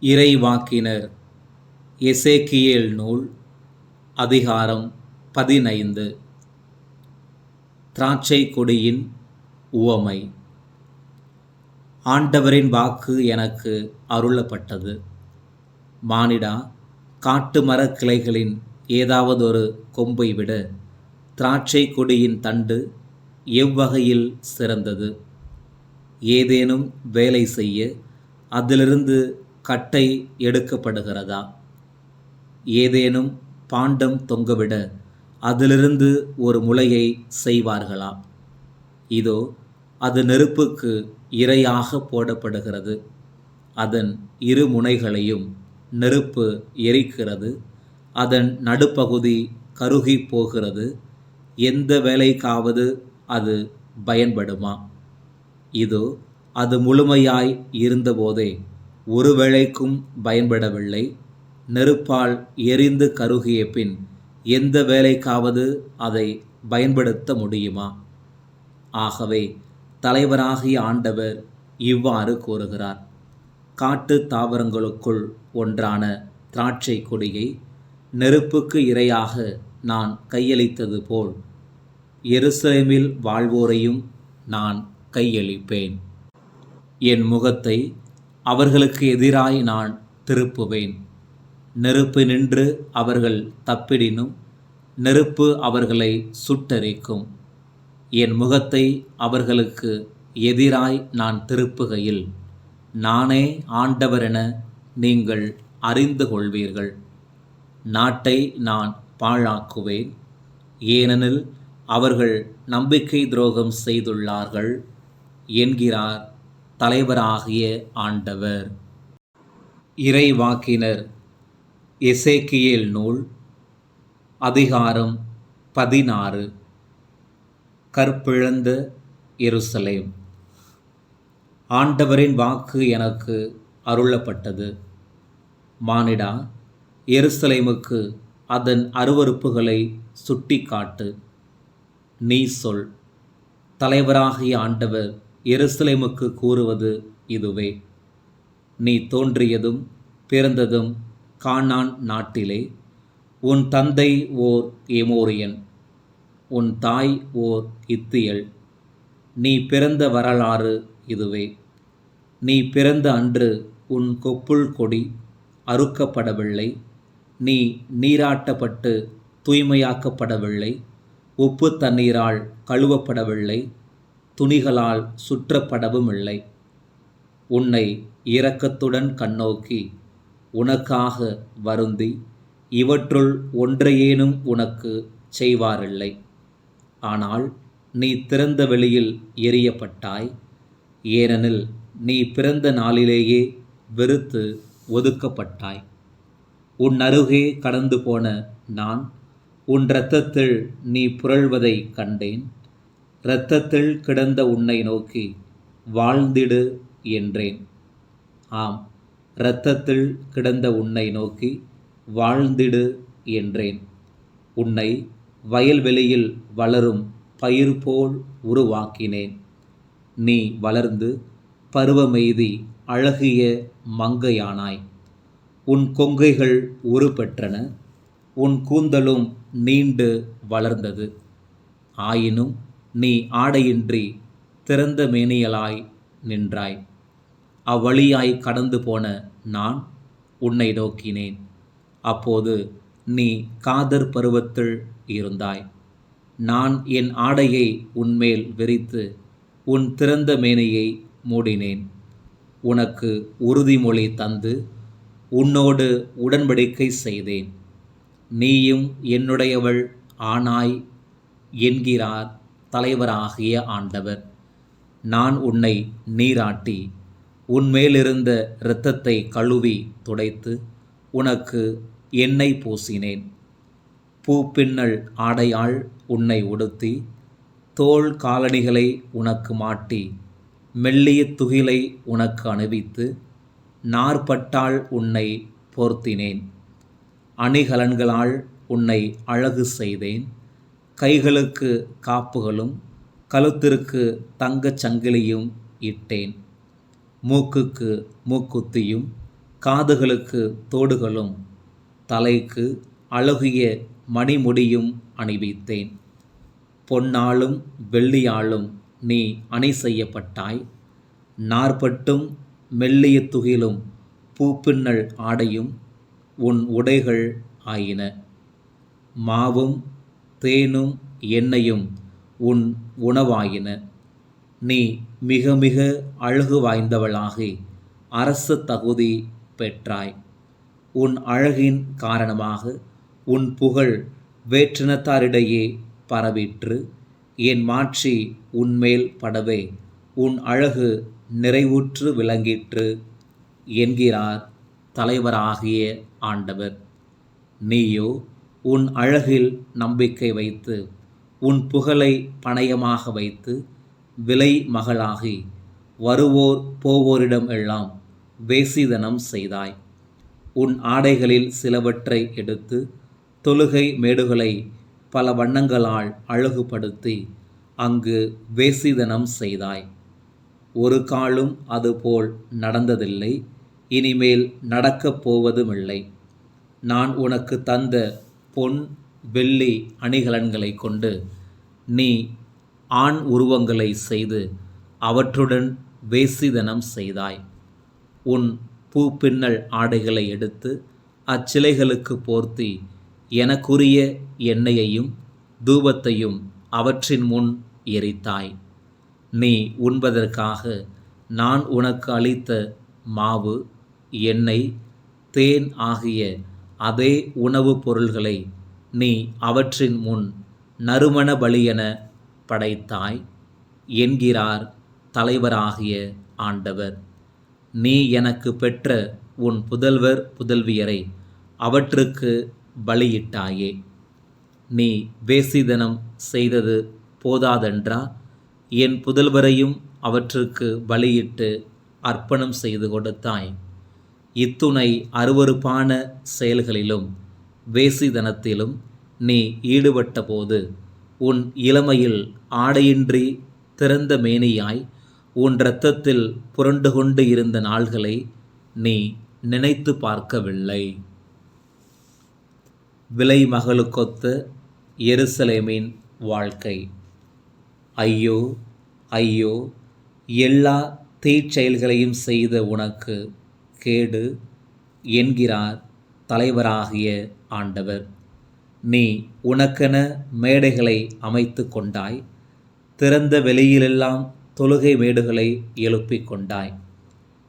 இறைவாக்கினர். எசேக்கியேல் நூல் அதிகாரம் பதினைந்து. திராட்சை கொடியின் உவமை. ஆண்டவரின் வாக்கு எனக்கு அருளப்பட்டது. மானிடா காட்டு மரக் கிளைகளின் ஏதாவதொரு கொம்பை விட திராட்சை கொடியின் தண்டு எவ்வகையில் சிறந்தது? ஏதேனும் வேலை செய்ய அதிலிருந்து கட்டை எடுக்கப்படுகிறதா? ஏதேனும் பாண்டம் தொங்கவிட அதிலிருந்து ஒரு முளையை செய்வார்களா? இதோ அது நெருப்புக்கு இரையாக போடப்படுகிறது. அதன் இரு முனைகளையும் நெருப்பு எரிக்கிறது. அதன் நடுப்பகுதி கருகி போகிறது. எந்த வேலைக்காவது அது பயன்படுமா? இதோ அது முழுமையாய் இருந்தபோதே ஒரு வேளைக்கும் பயன்படவில்லை. நெருப்பால் எரிந்து கருகிய பின் எந்த வேலைக்காவது அதை பயன்படுத்த முடியுமா? ஆகவே தலைவராகிய ஆண்டவர் இவ்வாறு கூறுகிறார். காட்டு தாவரங்களுக்குள் ஒன்றான திராட்சை கொடியை நெருப்புக்கு இரையாக நான் கையளித்தது போல் எருசலேமில் வாழ்வோரையும் நான் கையளிப்பேன். என் முகத்தை அவர்களுக்கு எதிராய் நான் திருப்புவேன். நெருப்பு நின்று அவர்கள் தப்பிடினும் நெருப்பு அவர்களை சுட்டரிக்கும். என் முகத்தை அவர்களுக்கு எதிராய் நான் திருப்புகையில் நானே ஆண்டவரென நீங்கள் அறிந்து கொள்வீர்கள். நாட்டை நான் பாழாக்குவேன். ஏனெனில் அவர்கள் நம்பிக்கை துரோகம் செய்துள்ளார்கள் என்கிறார் தலைவராகிய ஆண்டவர். இறைவாக்கினர் எசேக்கியல் நூல் அதிகாரம் பதினாறு. கற்பிழந்த எருசலேம். ஆண்டவரின் வாக்கு எனக்கு அருளப்பட்டது. மானிடா எருசலேமுக்கு அதன் அருவறுப்புகளை சுட்டிக்காட்டு. நீ சொல் தலைவராகிய ஆண்டவர் எருசலேமுக்கு கூறுவது இதுவே. நீ தோன்றியதும் பிறந்ததும் கானான் நாட்டிலே உன் தந்தை ஓர் எமோரியன் உன் தாய் ஓர் இத்தியல் நீ பிறந்த வரலாறு இதுவே. நீ பிறந்த அன்று உன் கொப்புள் கொடி அறுக்கப்படவில்லை. நீ நீராட்டப்பட்டு தூய்மையாக்கப்படவில்லை. உப்பு தண்ணீரால் கழுவப்படவில்லை. துணிகளால் சுற்றப்படவும் இல்லை. உன்னை இரக்கத்துடன் கண்ணோக்கி உனக்காக வருந்தி இவற்றுள் ஒன்றையேனும் உனக்கு செய்வாரில்லை. ஆனால் நீ திறந்த வெளியில் எரியப்பட்டாய் ஏனெனில் நீ பிறந்த நாளிலேயே வெறுத்து ஒதுக்கப்பட்டாய். உன் அருகே கடந்து போன நான் உன் இரத்தத்தில் நீ புரள்வதை கண்டேன். இரத்தத்தில் கிடந்த உன்னை நோக்கி வாழ்ந்திடு என்றேன். ஆம் இரத்தத்தில் கிடந்த உன்னை நோக்கி வாழ்ந்திடு என்றேன். உன்னை வயல்வெளியில் வளரும் பயிர் போல் உருவாக்கினேன். நீ வளர்ந்து பருவமெய்தி அழகிய மங்கையானாய். உன் கொங்கைகள் உருப்பெற்றன உன் கூந்தலும் நீண்டு வளர்ந்தது. ஆயினும் நீ ஆடையின்றி திறந்த மேனியலாய் நின்றாய். அவ்வழியாய் கடந்து போன நான் உன்னை நோக்கினேன். அப்போது நீ காதர் பருவத்தில் இருந்தாய். நான் என் ஆடையை உன்மேல் விரித்து உன் திறந்த மேனையை மூடினேன். உனக்கு உறுதிமொழி தந்து உன்னோடு உடன்படிக்கை செய்தேன். நீயும் என்னுடையவள் ஆனாய் என்கிறார் தலைவராகிய ஆண்டவர். நான் உன்னை நீராட்டி உன்மேலிருந்த இரத்தத்தை கழுவி துடைத்து உனக்கு எண்ணெய் பூசினேன். பூப்பின்னல் ஆடையாள் உன்னை உடுத்தி தோல் காலணிகளை உனக்கு மாட்டி மெல்லிய துகிலை உனக்கு அணிவித்து நார்பட்டால் உன்னை போர்த்தினேன். அணிகலன்களால் உன்னை அழகு செய்தேன். கைகளுக்கு காப்புகளும் கழுத்திற்கு தங்கச் சங்கிலியும் இட்டேன். மூக்குக்கு மூக்குத்தியும் காதுகளுக்கு தோடுகளும் தலைக்கு அழகிய மணிமுடியும் அணிவித்தேன். பொன்னாலும் வெள்ளியாலும் நீ அணி செய்யப்பட்டாய். நாற்பட்டும் மெல்லிய துகிலும் பூப்பின்னல் ஆடையும் உன் உடைகள் ஆயின. மாவும் தேனும் எண்ணெயும் உன் உணவாயின. நீ மிக மிக அழகு வாய்ந்தவளாகி அரச தகுதி பெற்றாய். உன் அழகின் காரணமாக உன் புகழ் வேற்றினத்தாரிடையே பரவிற்று. என் மாட்சி உன்மேல் படவே உன் அழகு நிறைவுற்று விளங்கிற்று என்கிறார் தலைவராகிய ஆண்டவர். நீயோ உன் அழகில் நம்பிக்கை வைத்து உன் புகழை பணயமாக வைத்து விலை மகளாகி வருவோர் போவோரிடம் எல்லாம் வேசிதனம் செய்தாய். உன் ஆடைகளில் சிலவற்றை எடுத்து தொழுகை மேடுகளை பல வண்ணங்களால் அழகுபடுத்தி அங்கு வேசிதனம் செய்தாய். ஒரு காலும் அதுபோல் நடந்ததில்லை இனிமேல் நடக்கப் போவதுமில்லை. நான் உனக்கு தந்த பொன் வெள்ளி அணிகலன்களை கொண்டு நீ ஆண் உருவங்களை செய்து அவற்றுடன் வேசிதனம் செய்தாய். உன் பூ பின்னல் ஆடைகளை எடுத்து அச்சிலைகளுக்கு போர்த்தி எனக்குரிய எண்ணெயையும் தூபத்தையும் அவற்றின் முன் எரித்தாய். நீ உண்பதற்காக நான் உனக்கு அளித்த மாவு எண்ணெய் தேன் ஆகிய அதே உணவுப் பொருள்களை நீ அவற்றின் முன் நறுமண பலியென படைத்தாய் என்கிறார் தலைவராகிய ஆண்டவர். நீ எனக்கு பெற்ற உன் புதல்வர் புதல்வியரை அவற்றுக்கு பலியிட்டாயே. நீ வேசிதனம் செய்தது போதாதென்றா? என் புதல்வரையும் அவற்றுக்கு பலியிட்டு அர்ப்பணம் செய்து கொடுத்தாய். இத்துணை அருவருப்பான செயல்களிலும் வேசிதனத்திலும் நீ ஈடுபட்டபோது உன் இளமையில் ஆடையின்றி திறந்த மேனியாய் உன் இரத்தத்தில் புரண்டு கொண்டு இருந்த நாள்களை நீ நினைத்து பார்க்கவில்லை. விலை மகளுக்கொத்த எருசலேமின் வாழ்க்கை. ஐயோ ஐயோ எல்லா தீச்செயல்களையும் செய்த உனக்கு கேடு என்கிறார் தலைவராகிய ஆண்டவர். நீ உனக்கென மேடைகளை அமைத்து கொண்டாய் திறந்த வெளியிலெல்லாம் தொழுகை மேடுகளை எழுப்பிக் கொண்டாய்.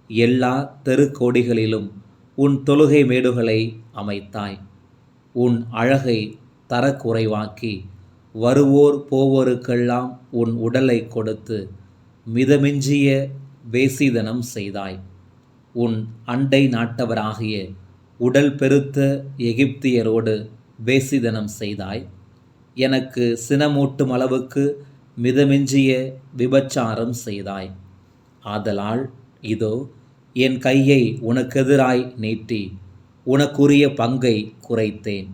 எல்லா தெருக்கோடிகளிலும் உன் தொழுகை மேடுகளை அமைத்தாய். உன் அழகை தரக்குறைவாக்கி வருவோர் போவோருக்கெல்லாம் உன் உடலை கொடுத்து மிதமிஞ்சிய வேசிதனம் செய்தாய். உன் அண்டை நாட்டவராகிய உடல் பெருத்த எகிப்தியரோடு வேசிதனம் செய்தாய். எனக்கு சினமூட்டும் அளவுக்கு மிதமிஞ்சிய விபச்சாரம் செய்தாய். ஆதலால் இதோ என் கையை உனக்கெதிராய் நீட்டி உனக்குரிய பங்கை குறைத்தேன்.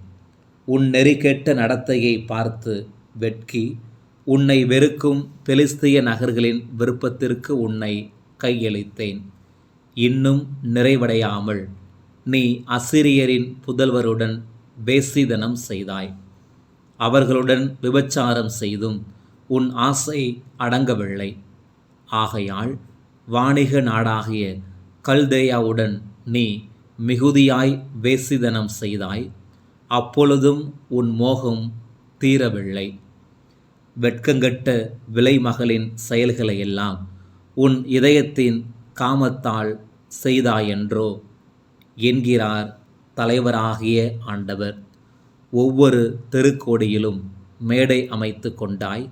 உன் நெறிகெட்ட நடத்தையை பார்த்து வெட்கி உன்னை வெறுக்கும் பெலிஸ்திய நகர்களின் விருப்பத்திற்கு உன்னை கையளித்தேன். இன்னும் நிறைவடையாமல் நீ அசிரியரின் புதல்வருடன் வேசிதனம் செய்தாய். அவர்களுடன் விபச்சாரம் செய்தும் உன் ஆசை அடங்கவில்லை. ஆகையால் வாணிக நாடாகிய கல்தேயாவுடன் நீ மிகுதியாய் வேசிதனம் செய்தாய். அப்பொழுதும் உன் மோகம் தீரவில்லை. வெட்கங்கட்ட விலைமகளின் செயல்களையெல்லாம் உன் இதயத்தின் காமத்தால் செய்தாயென்றோ? என்கிறார் தலைவராகிய ஆண்டவர். ஒவ்வொரு தெருக்கோடியிலும் மேடை அமைத்து கொண்டாய்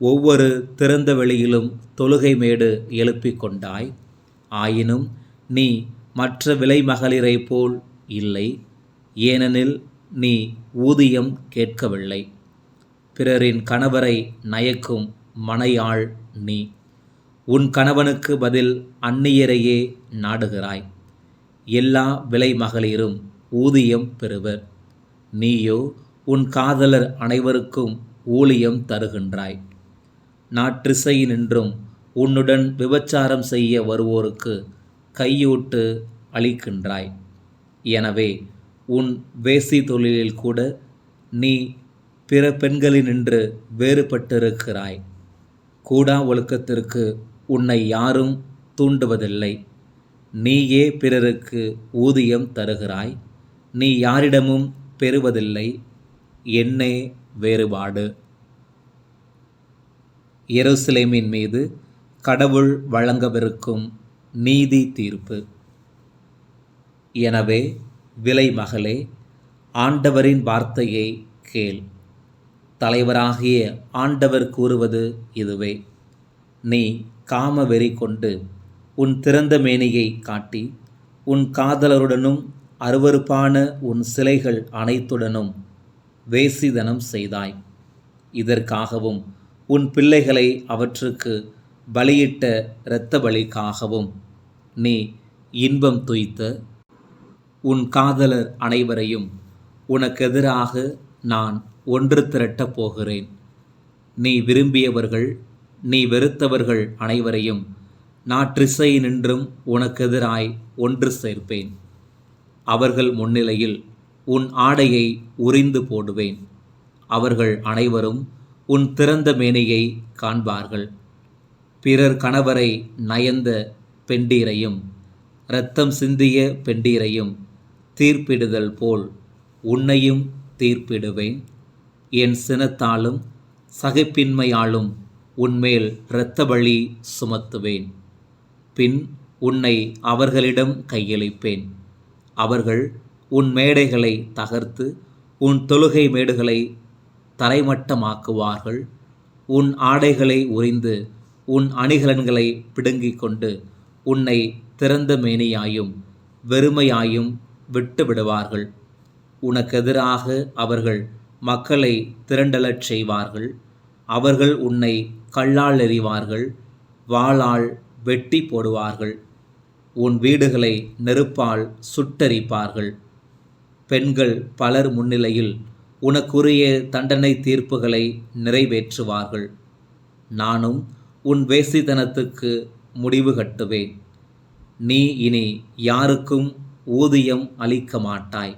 ஒவ்வொரு திறந்த வெளியிலும் தொழுகை மேடு எழுப்பிக் கொண்டாய் ஆயினும் நீ மற்ற விலைமகளிரை போல் இல்லை ஏனெனில் நீ ஊதியம் கேட்கவில்லை. பிறரின் கணவரை நயக்கும் மனையாள் நீ. உன் கணவனுக்கு பதில் அந்நியரையே நாடுகிறாய். எல்லா விலை மகளிரும் ஊதியம் பெறுவர். நீயோ உன் காதலர் அனைவருக்கும் ஊழியம் தருகின்றாய். நாற்றிசையினின்றும் உன்னுடன் விபச்சாரம் செய்ய வருவோருக்கு கையூட்டு அளிக்கின்றாய். எனவே உன் வேசி தொழிலில் கூட நீ பிற பெண்களினின்று வேறுபட்டிருக்கிறாய். கூடா ஒழுக்கத்திற்கு உன்னை யாரும் தூண்டுவதில்லை. நீயே பிறருக்கு ஊதியம் தருகிறாய். நீ யாரிடமும் பெறுவதில்லை. என்னே வேறுபாடு. எருசலேமின் மீது கடவுள் வழங்கவிருக்கும் நீதி தீர்ப்பு. எனவே விலை மகளே ஆண்டவரின் வார்த்தையை கேள். தலைவராகிய ஆண்டவர் கூறுவது இதுவே. நீ காம வெறி கொண்டு உன் திறந்த மேனியை காட்டி உன் காதலருடனும் அருவருப்பான உன் சிலைகள் அனைத்துடனும் வேசிதனம் செய்தாய். இதற்காகவும் உன் பிள்ளைகளை அவற்றுக்கு பலியிட்ட இரத்த பலிக்காகவும் நீ இன்பம் துய்த்த உன் காதலர் அனைவரையும் உனக்கெதிராக நான் ஒன்று திரட்டப் போகிறேன். நீ விரும்பியவர்கள் நீ வெறுத்தவர்கள் அனைவரையும் நாற்றிசை நின்றும் உனக்கெதிராய் ஒன்று சேர்ப்பேன். அவர்கள் முன்னிலையில் உன் ஆடையை உறிந்து போடுவேன். அவர்கள் அனைவரும் உன் திறந்த மேனியை காண்பார்கள். பிறர் கணவரை நயந்த பெண்டீரையும் இரத்தம் சிந்திய பெண்டீரையும் தீர்ப்பிடுதல் போல் உன்னையும் தீர்ப்பிடுவேன். என் சினத்தாலும் சகைப்பின்மையாலும் உன்மேல் இரத்த பலி சுமத்துவேன். பின் உன்னை அவர்களிடம் கையளிப்பேன். அவர்கள் உன் மேடைகளை தகர்த்து உன் தொழுகை மேடுகளை தரைமட்டமாக்குவார்கள். உன் ஆடைகளை உறிந்து உன் அணிகலன்களை பிடுங்கிக் கொண்டு உன்னை திறந்த மேனியாயும் வெறுமையாயும் விட்டு விடுவார்கள் உனக்கெதிராக அவர்கள் மக்களை திரண்டலச் செய்வார்கள். அவர்கள் உன்னை கல்லால் எறிவார்கள் வாளால் வெட்டி போடுவார்கள் உன் வீடுகளை நெருப்பால் சுட்டரிப்பார்கள். பெண்கள் பலர் முன்னிலையில் உனக்குரிய தண்டனை தீர்ப்புகளை நிறைவேற்றுவார்கள். நானும் உன் வேசித்தனத்துக்கு முடிவு கட்டுவேன். நீ இனி யாருக்கும் ஊதியம் அளிக்க மாட்டாய்.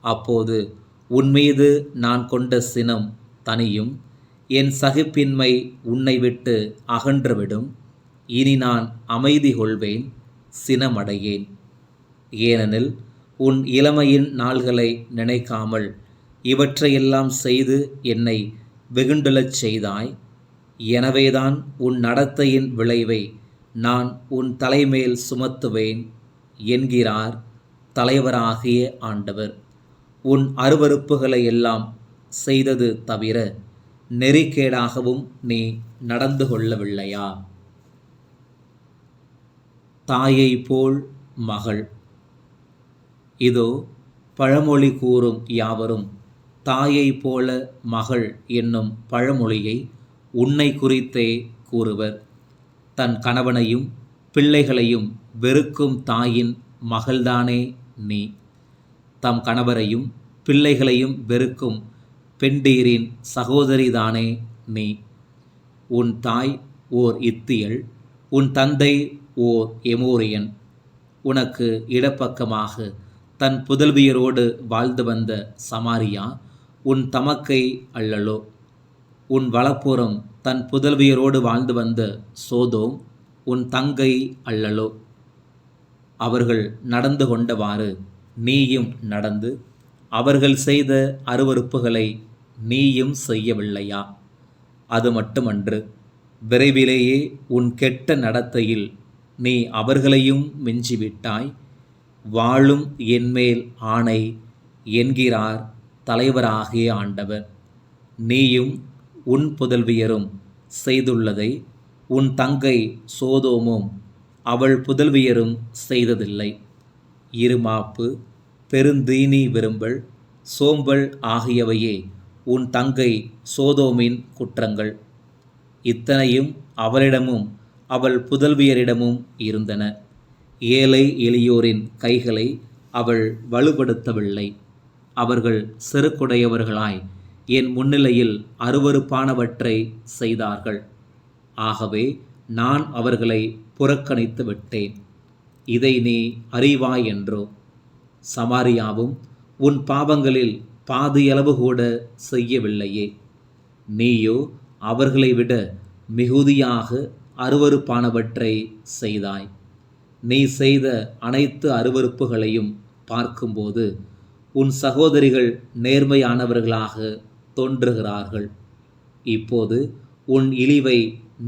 அப்போது உன்மீது நான் கொண்ட சினம் தனியும் என் சகிப்பின்மை உன்னை விட்டு அகன்றுவிடும். இனி நான் அமைதி கொள்வேன் சினமடையேன். ஏனெனில் உன் இளமையின் நாள்களை நினைக்காமல் இவற்றையெல்லாம் செய்து என்னை வெகுண்டுலச் செய்தாய். எனவேதான் உன் நடத்தையின் விளைவை நான் உன் தலைமேல் சுமத்துவேன் என்கிறார் தலைவராகிய ஆண்டவர். உன் அருவறுப்புகளை எல்லாம் செய்தது தவிர நெறிக்கேடாகவும் நீ நடந்து கொள்ளவில்லையா? தாயை போல் மகள். இதோ பழமொழி கூறும் யாவரும் தாயை போல மகள் என்னும் பழமொழியை உன்னை குறித்தே கூறுவர். தன் கணவனையும் பிள்ளைகளையும் வெறுக்கும் தாயின் மகள்தானே நீ. தம் கணவரையும் பிள்ளைகளையும் வெறுக்கும் பெண்டீரின் சகோதரிதானே நீ? உன் தாய் ஓர் இத்தியல் உன் தந்தை ஓர் எமோரியன். உனக்கு இடப்பக்கமாக தன் புதல்வியரோடு வாழ்ந்து வந்த சமாரியா உன் தமக்கை அல்லலோ? உன் வளப்புறம் தன் புதல்வியரோடு வாழ்ந்து வந்த சோதோம் உன் தங்கை அல்லலோ? அவர்கள் நடந்து கொண்டவாறு நீயும் நடந்து அவர்கள் செய்த அருவறுப்புகளை நீயும் செய்யவில்லையா? அது மட்டுமன்று விரைவிலேயே உன் கெட்ட நடத்தையில் நீ அவர்களையும் மிஞ்சிவிட்டாய். வாழும் என்மேல் ஆணை என்கிறார் தலைவராகிய ஆண்டவர். நீயும் உன் புதல்வியரும் செய்துள்ளதை உன் தங்கை சோதோமும் அவள் புதல்வியரும் செய்ததில்லை. இருமாப்பு பெருந்தீனி விரும்பல் சோம்பல் ஆகியவையே உன் தங்கை சோதோமின் குற்றங்கள். இத்தனையும் அவளிடமும் அவள் புதல்வியரிடமும் இருந்தன. ஏழை எளியோரின் கைகளை அவள் வலுப்படுத்தவில்லை. அவர்கள் செருக்குடையவர்களாய் என் முன்னிலையில் அருவருப்பானவற்றை செய்தார்கள். ஆகவே நான் அவர்களை புறக்கணித்து விட்டேன். இதை நீ அறிவாய் என்றோ. சமாரியாவும் உன் பாவங்களில் பாதியளவு கூட செய்யவில்லையே. நீயோ அவர்களை விட மிகுதியாக அருவருப்பானவற்றை செய்தாய். நீ செய்த அனைத்து அருவருப்புகளையும் பார்க்கும்போது உன் சகோதரிகள் நேர்மையானவர்களாக தோன்றுகிறார்கள். இப்போது உன் இழிவை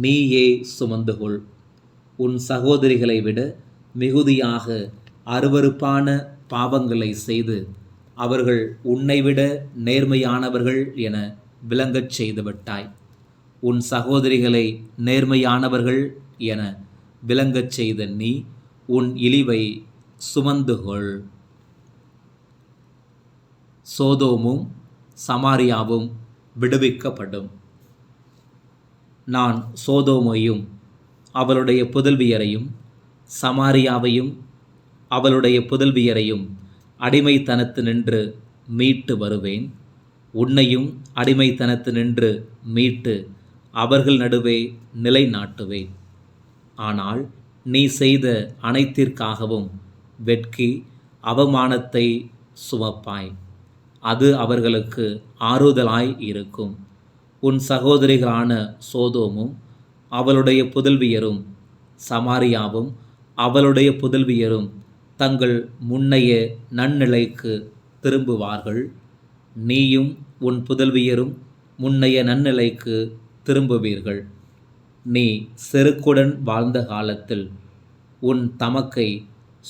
நீயே சுமந்து கொள் உன் சகோதரிகளை விட மிகுதியாக அருவருப்பான பாவங்களை செய்து அவர்கள் உன்னை விட நேர்மையானவர்கள் என விளங்கச் செய்துவிட்டாய். உன் சகோதரிகளை நேர்மையானவர்கள் என விளங்கச் செய்த நீ உன் இழிவை சுமந்துகொள். சோதோமும் சமாரியாவும் விடுவிக்கப்படும். நான் சோதோமையும் அவளுடைய புதல்வியரையும் சமாரியாவையும் அவளுடைய புதல்வியரையும் அடிமைத்தனத்து நின்று மீட்டு வருவேன். உன்னையும் அடிமைத்தனத்து நின்று மீட்டு அவர்கள் நடுவே நிலைநாட்டுவேன். ஆனால் நீ செய்த அனைத்திற்காகவும் வெட்கி அவமானத்தை சுமப்பாய். அது அவர்களுக்கு ஆறுதலாய் இருக்கும். உன் சகோதரிகளான சோதோமும் அவளுடைய புதல்வியரும் சமாரியாவும் அவளுடைய புதல்வியரும் தங்கள் முன்னைய நன்னிலைக்கு திரும்புவார்கள். நீயும் உன் புதல்வியரும் முன்னைய நன்னிலைக்கு திரும்புவீர்கள். நீ செருக்குடன் வாழ்ந்த காலத்தில் உன் தமக்கை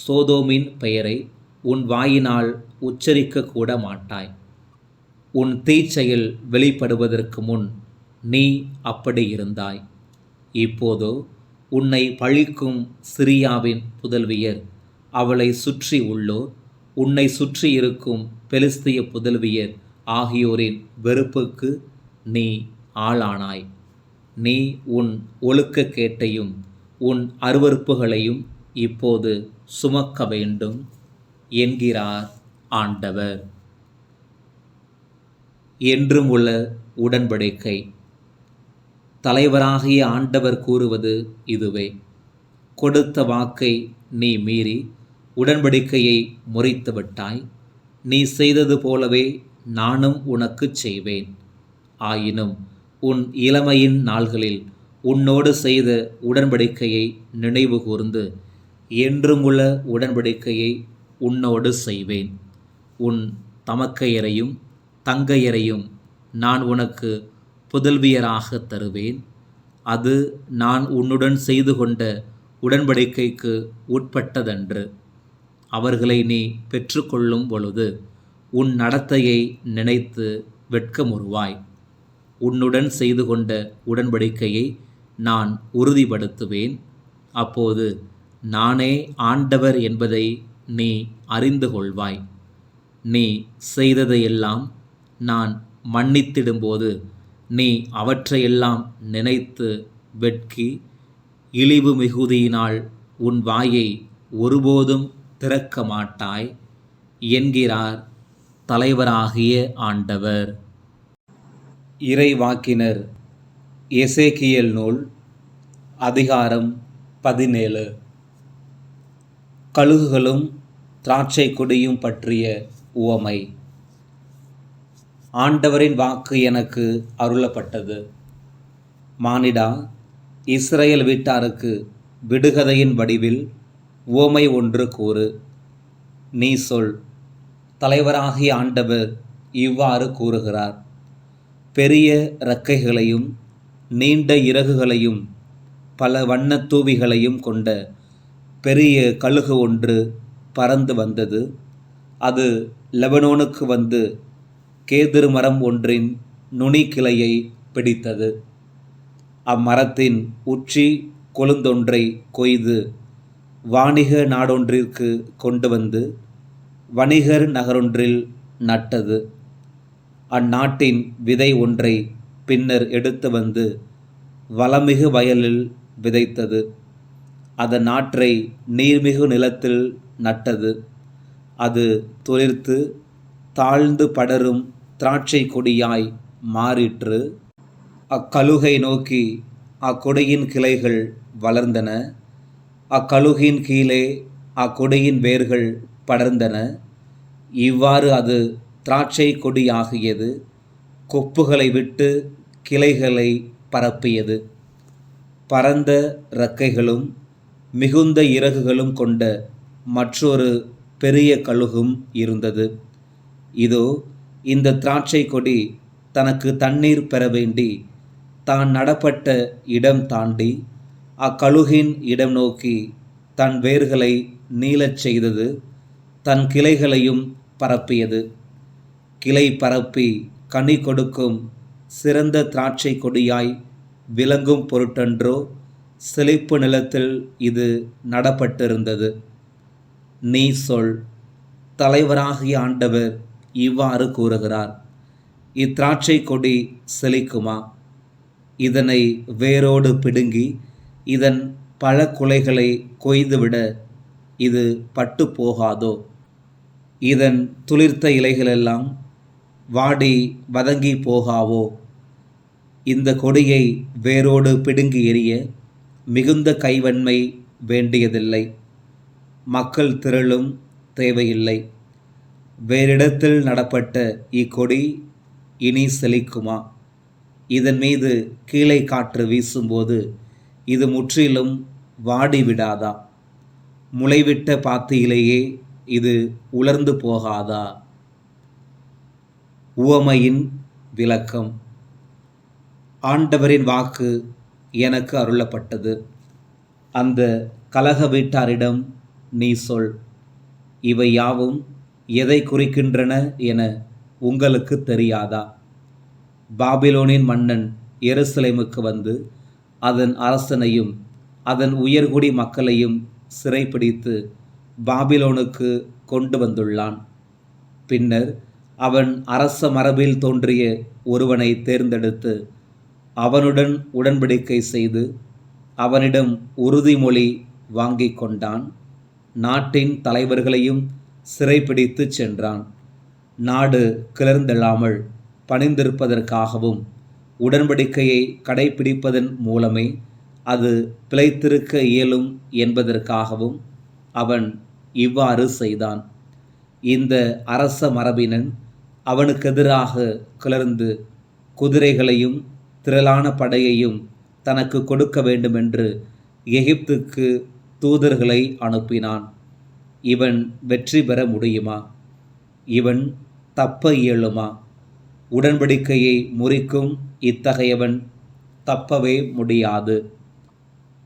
சோதோமின் பெயரை உன் வாயினால் உச்சரிக்க கூட மாட்டாய். உன் தீச்செயல் வெளிப்படுவதற்கு முன் நீ அப்படி இருந்தாய். இப்போதோ உன்னை பழிக்கும் சிரியாவின் புதல்வியர் அவளை சுற்றி உள்ளோர் உன்னை சுற்றி இருக்கும் பெலிஸ்திய புதல்வியர் ஆகியோரின் வெறுப்புக்கு நீ ஆளானாய். நீ உன் ஒழுக்கக்கேட்டையும் உன் அருவருப்புகளையும் இப்போது சுமக்க வேண்டும் என்கிறார் ஆண்டவர். என்றும் உள்ள உடன்படிக்கை. தலைவராகிய ஆண்டவர் கூறுவது இதுவே. கொடுத்த வாக்கை நீ மீறி உடன்படிக்கையை முறித்து விட்டாய். நீ செய்தது போலவே நானும் உனக்கு செய்வேன். ஆயினும் உன் இளமையின் நாள்களில் உன்னோடு செய்த உடன்படிக்கையை நினைவு கூர்ந்து என்றுமுள்ள உடன்படிக்கையை உன்னோடு செய்வேன். உன் தமக்கையரையும் தங்கையரையும் நான் உனக்கு புதல்வியராக தருவேன். அது நான் உன்னுடன் செய்து கொண்ட உடன்படிக்கைக்கு உட்பட்டதன்று. அவர்களை நீ பெற்றுக்கொள்ளும் பொழுது உன் நடத்தையை நினைத்து வெட்கமுறுவாய். உன்னுடன் செய்து கொண்ட உடன்படிக்கையை நான் உறுதிப்படுத்துவேன். அப்போது நானே ஆண்டவர் என்பதை நீ அறிந்து கொள்வாய். நீ செய்ததையெல்லாம் நான் மன்னித்திடும்போது நீ அவற்றையெல்லாம் நினைத்து வெட்கி இழிவு மிகுதியினால் உன் வாயை ஒருபோதும் திறக்க மாட்டாய் என்கிறார் தலைவராகிய ஆண்டவர். இறைவாக்கினர் எசேக்கியல் நூல் அதிகாரம் பதினேழு. கழுகுகளும் திராட்சை கொடியும் பற்றிய உவமை. ஆண்டவரின் வாக்கு எனக்கு அருளப்பட்டது. மானிடா இஸ்ரேல் வீட்டாருக்கு விடுகதையின் வடிவில் உவமை ஒன்று கூறு. நீ சொல். தலைவராகிய ஆண்டவர் இவ்வாறு கூறுகிறார். பெரிய இறக்கைகளையும் நீண்ட இறகுகளையும் பல வண்ணத் தூவிகளையும் கொண்ட பெரிய கழுகு ஒன்று பறந்து வந்தது. அது லெபனோனுக்கு வந்து கேதுரு மரம் ஒன்றின் நுனி கிளையை பிடித்தது. அம்மரத்தின் உச்சி கொழுந்தொன்றை கொய்து வாணிக நாடொன்றிற்கு கொண்டு வந்து வணிகர் நகரொன்றில் நட்டது. அந்நாட்டின் விதை ஒன்றை பின்னர் எடுத்து வந்து வளமிகு வயலில் விதைத்தது. அதன் நாற்றை நீர்மிகு நிலத்தில் நட்டது. அது துளிர்த்து தாழ்ந்து படரும் திராட்சை கொடியாய் மாறிற்று. அக்கழுகை நோக்கி அக்கொடியின் கிளைகள் வளர்ந்தன. அக்கழுகின் கீழே அக்கொடியின் வேர்கள் படர்ந்தன. இவ்வாறு அது திராட்சை கொடியாகியது கொப்புகளை விட்டு கிளைகளை பரப்பியது. பரந்த இறக்கைகளும் மிகுந்த இறகுகளும் கொண்ட மற்றொரு பெரிய கழுகும் இருந்தது. இதோ இந்த திராட்சை கொடி தனக்கு தண்ணீர் பெற வேண்டி தான் நடப்பட்ட இடம் தாண்டி அக்கழுகின் இடம் நோக்கி தன் வேர்களை நீளச் செய்தது தன் கிளைகளையும் பரப்பியது. கிளை பரப்பி கனி கொடுக்கும் சிறந்த திராட்சை கொடியாய் விளங்கும் பொருட்டன்றோ செழிப்பு நிலத்தில் இது நடப்பட்டிருந்தது. நீ சொல் தலைவராகிய ஆண்டவர் இவ்வாறு கூறுகிறார். இத்திராட்சை கொடி செழிக்குமா? இதனை வேரோடு பிடுங்கி இதன் பல குலைகளை கொய்துவிட இது பட்டு போகாதோ? இதன் துளிர்த்த இலைகளெல்லாம் வாடி வதங்கி போகாவோ? இந்த கொடியை வேரோடு பிடுங்கி எறிய மிகுந்த கைவன்மை வேண்டியதில்லை. மக்கள் திரளும் தேவையில்லை. வேறிடத்தில் நடப்பட்ட இக்கொடி இனி செழிக்குமா? இதன் மீது கீழே காற்று வீசும்போது இது முற்றிலும் வாடிவிடாதா? முளைவிட்ட பாத்தியிலேயே இது உலர்ந்து போகாதா? உவமையின் விளக்கம். ஆண்டவரின் வாக்கு எனக்கு அருளப்பட்டது. அந்த கலக வீட்டாரிடம் நீ சொல். இவை யாவும் எதை குறிக்கின்றன என உங்களுக்கு தெரியாதா? பாபிலோனின் மன்னன் எருசலேமுக்கு வந்து அதன் அரசனையும் அதன் உயர்குடி மக்களையும் சிறைப்பிடித்து பாபிலோனுக்கு கொண்டு வந்துள்ளான். பின்னர் அவன் அரச மரபில் தோன்றிய ஒருவனை தேர்ந்தெடுத்து அவனுடன் உடன்படிக்கை செய்து அவனிடம் உறுதிமொழி வாங்கி கொண்டான். நாட்டின் தலைவர்களையும் சிறைப்பிடித்து சென்றான். நாடு கிளர்ந்தெழாமல் பணிந்திருப்பதற்காகவும் உடன்படிக்கையை கடைபிடிப்பதன் மூலமே அது பிழைத்திருக்க இயலும் என்பதற்காகவும் அவன் இவ்வாறு செய்தான். இந்த அரச மரபினன் அவனுக்கெதிராக கிளர்ந்து குதிரைகளையும் திரளான படையையும் தனக்கு கொடுக்க வேண்டுமென்று எகிப்துக்கு தூதர்களை அனுப்பினான். இவன் வெற்றி பெற முடியுமா? இவன் தப்ப இயலுமா? உடன்படிக்கையை முறிக்கும் இத்தகையவன் தப்பவே முடியாது.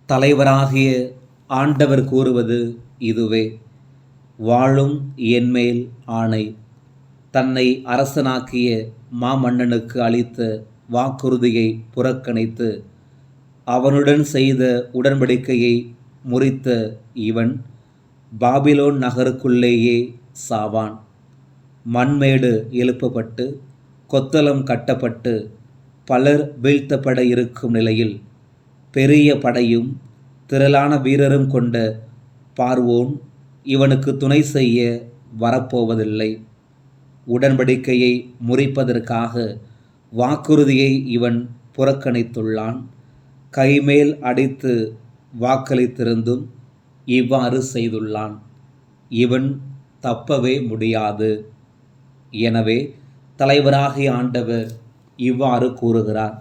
தலைவராகிய ஆண்டவர் கூறுவது இதுவே. வாழும் என்மேல் ஆணை. தன்னை அரசனாக்கிய மாமன்னனுக்கு அளித்த வாக்குறுதியை புறக்கணித்து அவனுடன் செய்த உடன்படிக்கையை முறித்த இவன் பாபிலோன் நகருக்குள்ளேயே சாவான். மண்மேடு எழுப்பப்பட்டு கொத்தளம் கட்டப்பட்டு பலர் வீழ்த்தப்பட இருக்கும் நிலையில் பெரிய படையும் திரளான வீரரும் கொண்ட பார்வோன் இவனுக்கு துணை செய்ய வரப்போவதில்லை. உடன்படிக்கையை முறிப்பதற்காக வாக்குறுதியை இவன் புறக்கணித்துள்ளான். கைமேல் அடித்து வாக்களித்திருந்தும் இவ்வாறு செய்துள்ளான். இவன் தப்பவே முடியாது. எனவே தலைவராகிய ஆண்டவர் இவ்வாறு கூறுகிறார்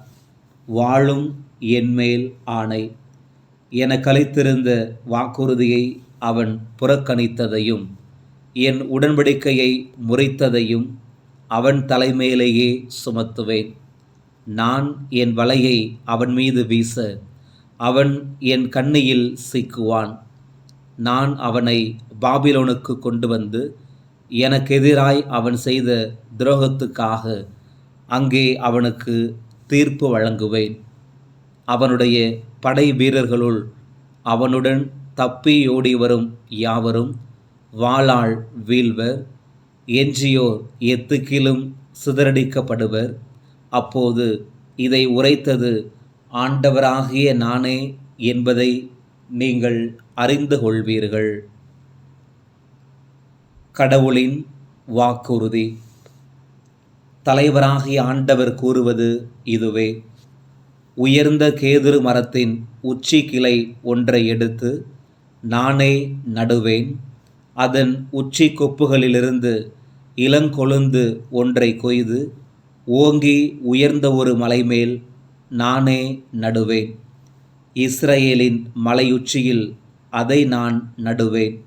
வாழும் என்மேல் ஆணை. என கழித்திருந்த வாக்குறுதியை அவன் புறக்கணித்ததையும் என் உடன்படிக்கையை முறைத்ததையும் அவன் தலைமையிலேயே சுமத்துவேன். நான் என் வலையை அவன் மீது வீச அவன் என் கண்ணியில் சிக்குவான். நான் அவனை பாபிலோனுக்கு கொண்டு வந்து எனக்கு எதிராய் அவன் செய்த துரோகத்துக்காக அங்கே அவனுக்கு தீர்ப்பு வழங்குவேன். அவனுடைய படை வீரர்களுள் அவனுடன் தப்பியோடி வரும் யாவரும் வாளால் வீழ்வர். எஞ்சியோர் எத்துக்கிலும் சிதறடிக்கப்படுவர். அப்போது இதை உரைத்தது ஆண்டவராகிய நானே என்பதை நீங்கள் அறிந்து கொள்வீர்கள். கடவுளின் வாக்குறுதி. தலைவராகிய ஆண்டவர் கூறுவது இதுவே. உயர்ந்த கேதுரு மரத்தின் உச்சி கிளை ஒன்றை எடுத்து நானே நடுவேன். அதன் உச்சி கொப்புகளிலிருந்து இளங்கொழுந்து ஒன்றை கொய்து ஓங்கி உயர்ந்த ஒரு மலைமேல் நானே நடுவேன். இஸ்ரேலின் மலையுச்சியில் அதை நான் நடுவேன்.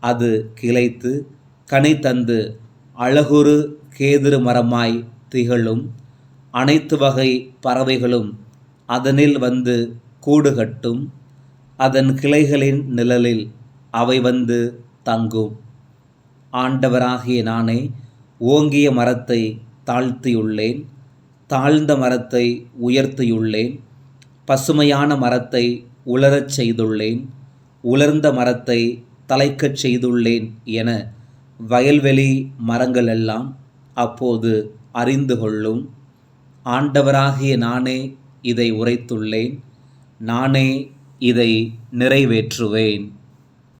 அது கிளைத்து கனி தந்து அழகுறு கேதுரு மரமாய் திகழும். அனைத்து வகை பறவைகளும் அதனில் வந்து கூடு கட்டும் அதன் கிளைகளின் நிழலில் அவை வந்து தங்கும். ஆண்டவராகிய நானே ஓங்கிய மரத்தை தாழ்த்தியுள்ளேன். தாழ்ந்த மரத்தை உயர்த்தியுள்ளேன். பசுமையான மரத்தை உலரச் செய்துள்ளேன். உலர்ந்த மரத்தை தலைக்கச் செய்துள்ளேன் என வயல்வெளி மரங்களெல்லாம் அப்போது அறிந்து கொள்ளும். ஆண்டவராகிய நானே இதை உரைத்துள்ளேன். நானே இதை நிறைவேற்றுவேன்.